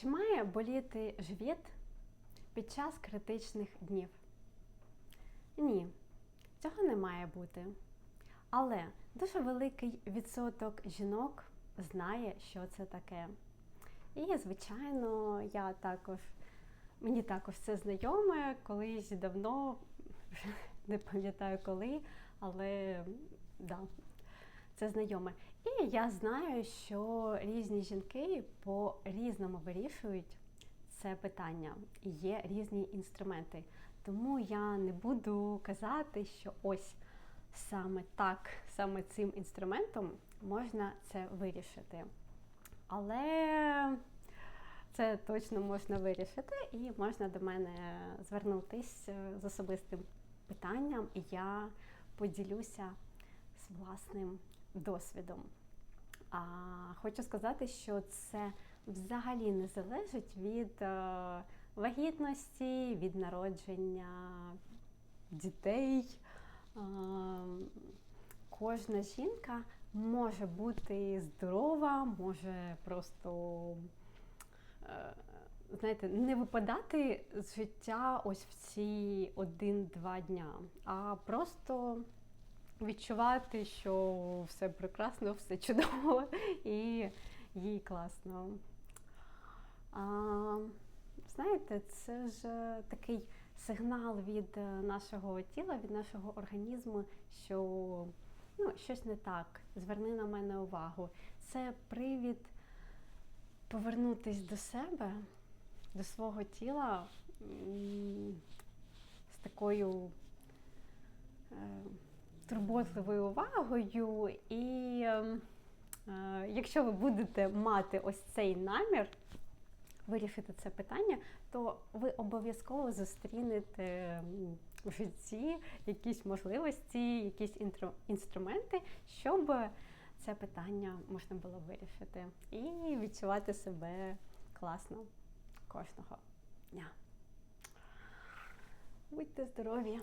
Чи має боліти живіт під час критичних днів? Ні, цього не має бути. Але дуже великий відсоток жінок знає, що це таке. І, звичайно, я також, мені також це знайоме, колись давно, не пам'ятаю коли, але да, це знайоме. І я знаю, що різні жінки по-різному вирішують це питання. Є різні інструменти. Тому я не буду казати, що ось саме так, саме цим інструментом можна це вирішити. Але це точно можна вирішити, і можна до мене звернутися з особистим питанням, і я поділюся з власним досвідом. А хочу сказати, що це взагалі не залежить від е, вагітності, від народження дітей. Е, кожна жінка може бути здорова, може просто, е, знаєте, не випадати з життя ось в ці один-два дня, а просто відчувати, що все прекрасно, все чудово і їй класно. А, Знаєте, це ж такий сигнал від нашого тіла, від нашого організму, що ну, щось не так. Зверни на мене увагу. Це привід повернутись до себе, до свого тіла з такою. Турботливою увагою, і е, якщо ви будете мати ось цей намір вирішити це питання, то ви обов'язково зустрінете в житті якісь можливості, якісь інструменти, щоб це питання можна було вирішити і відчувати себе класно кожного дня. Будьте здорові!